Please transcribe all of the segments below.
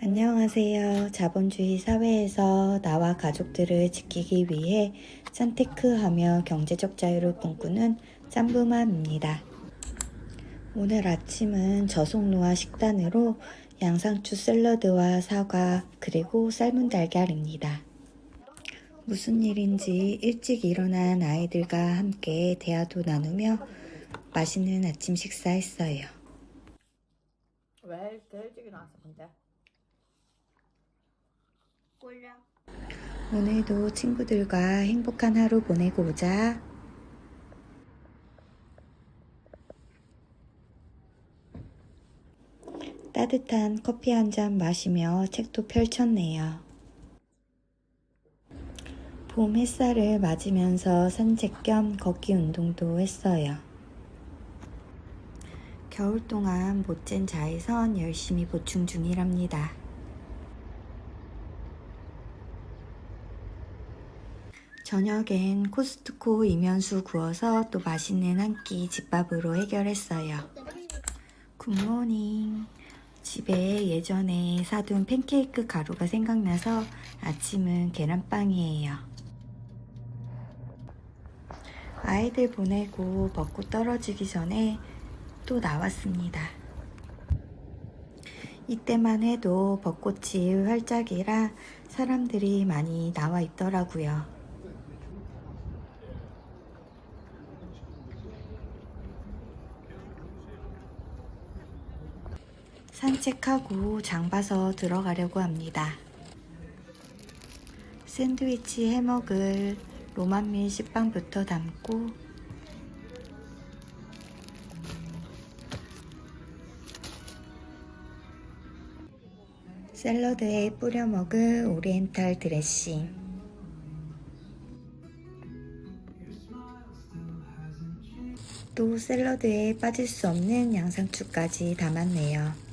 안녕하세요. 자본주의 사회에서 나와 가족들을 지키기 위해 산테크하며 경제적 자유를 꿈꾸는 짬부맘입니다. 오늘 아침은 저속노화 식단으로 양상추 샐러드와 사과 그리고 삶은 달걀입니다. 무슨 일인지 일찍 일어난 아이들과 함께 대화도 나누며 맛있는 아침 식사했어요. 왜 일찍 일어났어 근데? 꼴려. 오늘도 친구들과 행복한 하루 보내고 오자. 따뜻한 커피 한 잔 마시며 책도 펼쳤네요. 봄 햇살을 맞으면서 산책 겸 걷기 운동도 했어요. 겨울 동안 못잰 자외선 열심히 보충 중이랍니다. 저녁엔 코스트코 이면수 구워서 또 맛있는 한 끼 집밥으로 해결했어요. 굿모닝. 집에 예전에 사둔 팬케이크 가루가 생각나서 아침은 계란빵이에요. 아이들 보내고 벚꽃 떨어지기 전에 또 나왔습니다. 이때만 해도 벚꽃이 활짝이라 사람들이 많이 나와 있더라고요. 산책하고 장 봐서 들어가려고 합니다. 샌드위치 해먹을 로만밀 식빵부터 담고 샐러드에 뿌려 먹을 오리엔탈 드레싱 또 샐러드에 빠질 수 없는 양상추까지 담았네요.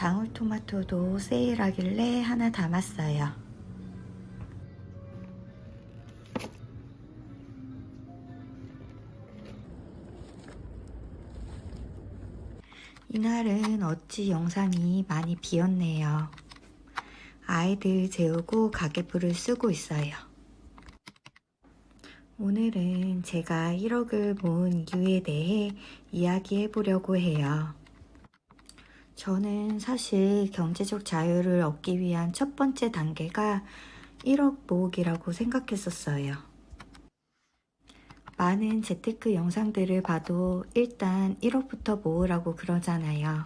방울토마토도 세일하길래 하나 담았어요. 이날은 어찌 영상이 많이 비었네요. 아이들 재우고 가계부를 쓰고 있어요. 오늘은 제가 1억을 모은 이유에 대해 이야기해 보려고 해요. 저는 사실 경제적 자유를 얻기 위한 첫 번째 단계가 1억 모으기라고 생각했었어요. 많은 재테크 영상들을 봐도 일단 1억부터 모으라고 그러잖아요.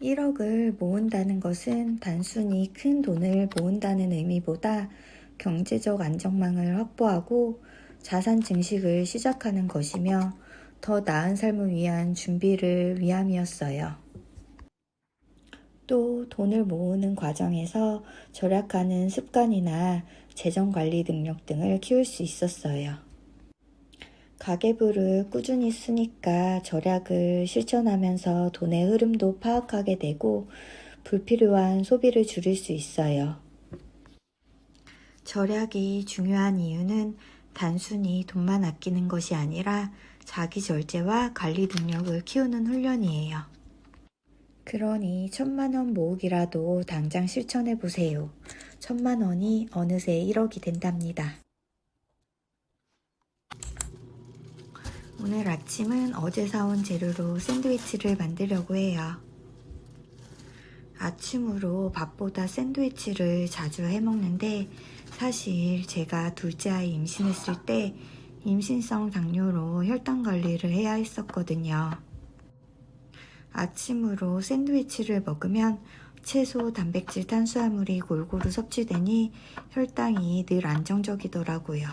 1억을 모은다는 것은 단순히 큰 돈을 모은다는 의미보다 경제적 안정망을 확보하고 자산 증식을 시작하는 것이며 더 나은 삶을 위한 준비를 위함이었어요. 또 돈을 모으는 과정에서 절약하는 습관이나 재정 관리 능력 등을 키울 수 있었어요. 가계부를 꾸준히 쓰니까 절약을 실천하면서 돈의 흐름도 파악하게 되고 불필요한 소비를 줄일 수 있어요. 절약이 중요한 이유는 단순히 돈만 아끼는 것이 아니라 자기 절제와 관리 능력을 키우는 훈련이에요. 그러니 천만 원 모으기라도 당장 실천해 보세요. 천만 원이 어느새 1억이 된답니다. 오늘 아침은 어제 사온 재료로 샌드위치를 만들려고 해요. 아침으로 밥보다 샌드위치를 자주 해 먹는데 사실 제가 둘째 아이 임신했을 때 임신성 당뇨로 혈당 관리를 해야 했었거든요. 아침으로 샌드위치를 먹으면 채소, 단백질, 탄수화물이 골고루 섭취되니 혈당이 늘 안정적이더라고요.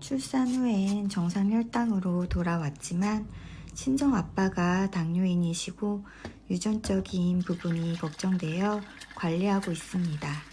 출산 후엔 정상 혈당으로 돌아왔지만 친정 아빠가 당뇨인이시고 유전적인 부분이 걱정되어 관리하고 있습니다.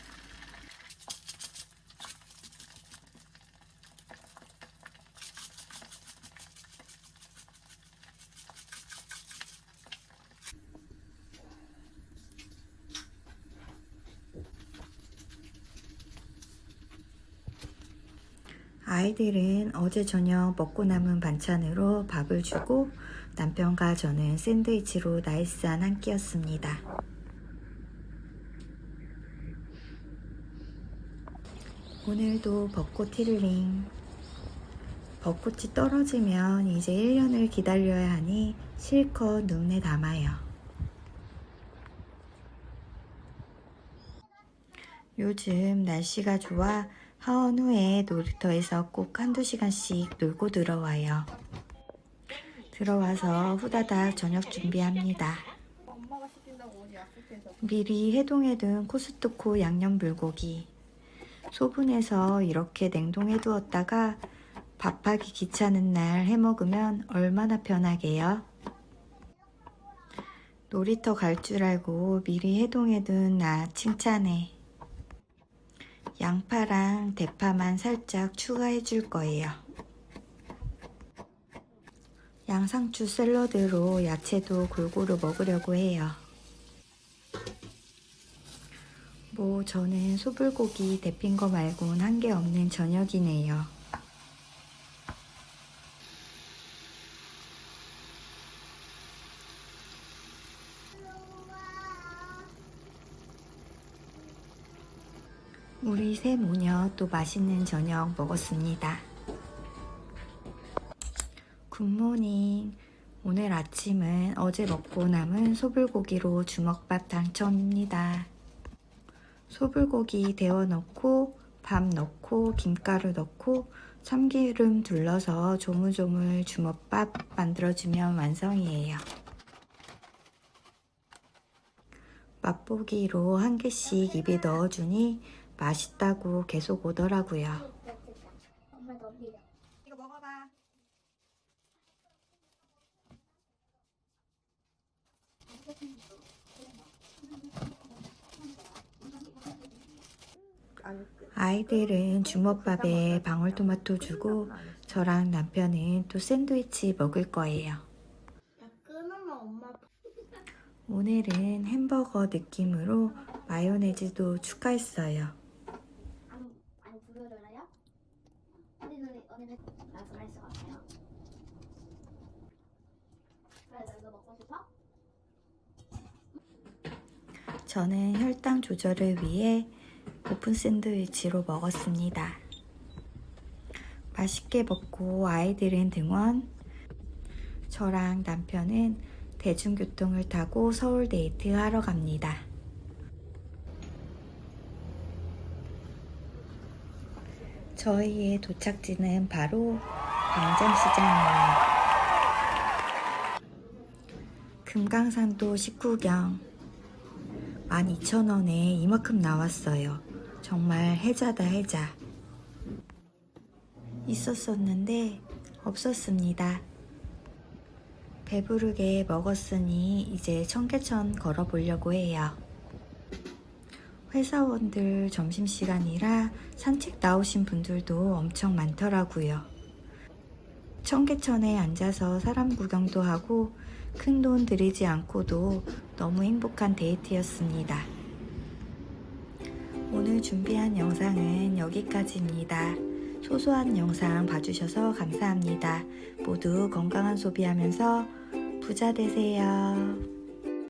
아이들은 어제 저녁 먹고 남은 반찬으로 밥을 주고 남편과 저는 샌드위치로 나이스한 한 끼였습니다. 오늘도 벚꽃 힐링. 벚꽃이 떨어지면 이제 1년을 기다려야 하니 실컷 눈에 담아요. 요즘 날씨가 좋아 하원 후에 놀이터에서 꼭 한두 시간씩 놀고 들어와요. 들어와서 후다닥 저녁 준비합니다. 미리 해동해둔 코스트코 양념 불고기. 소분해서 이렇게 냉동해 두었다가 밥하기 귀찮은 날 해 먹으면 얼마나 편하게요? 놀이터 갈 줄 알고 미리 해동해둔 나 칭찬해. 양파랑 대파만 살짝 추가해 줄 거예요. 양상추 샐러드로 야채도 골고루 먹으려고 해요. 뭐 저는 소불고기 데핀 거 말곤 한 게 없는 저녁이네요. 우리 새 모녀 또 맛있는 저녁 먹었습니다. 굿모닝. 오늘 아침은 어제 먹고 남은 소불고기로 주먹밥 당첨입니다. 소불고기 데워 넣고 밥 넣고 김가루 넣고 참기름 둘러서 조물조물 주먹밥 만들어주면 완성이에요. 맛보기로 한 개씩 입에 넣어주니 맛있다고 계속 오더라고요. 이거 먹어봐. 아이들은 주먹밥에 방울토마토 주고 저랑 남편은 또 샌드위치 먹을 거예요. 오늘은 햄버거 느낌으로 마요네즈도 추가했어요. 안, 안 부르려요? 오늘 오늘 이거 먹고 싶어? 저는 혈당 조절을 위해 오픈 샌드위치로 먹었습니다. 맛있게 먹고 아이들은 등원, 저랑 남편은 대중교통을 타고 서울 데이트 하러 갑니다. 저희의 도착지는 바로 광장시장이에요. 금강산도 식구경 12,000원에 이만큼 나왔어요. 정말 해자다 해자. 있었었는데 없었습니다. 배부르게 먹었으니 이제 청계천 걸어보려고 해요. 회사원들 점심시간이라 산책 나오신 분들도 엄청 많더라고요. 청계천에 앉아서 사람 구경도 하고 큰 돈 들이지 않고도 너무 행복한 데이트였습니다. 오늘 준비한 영상은 여기까지입니다. 소소한 영상 봐주셔서 감사합니다. 모두 건강한 소비하면서 부자 되세요.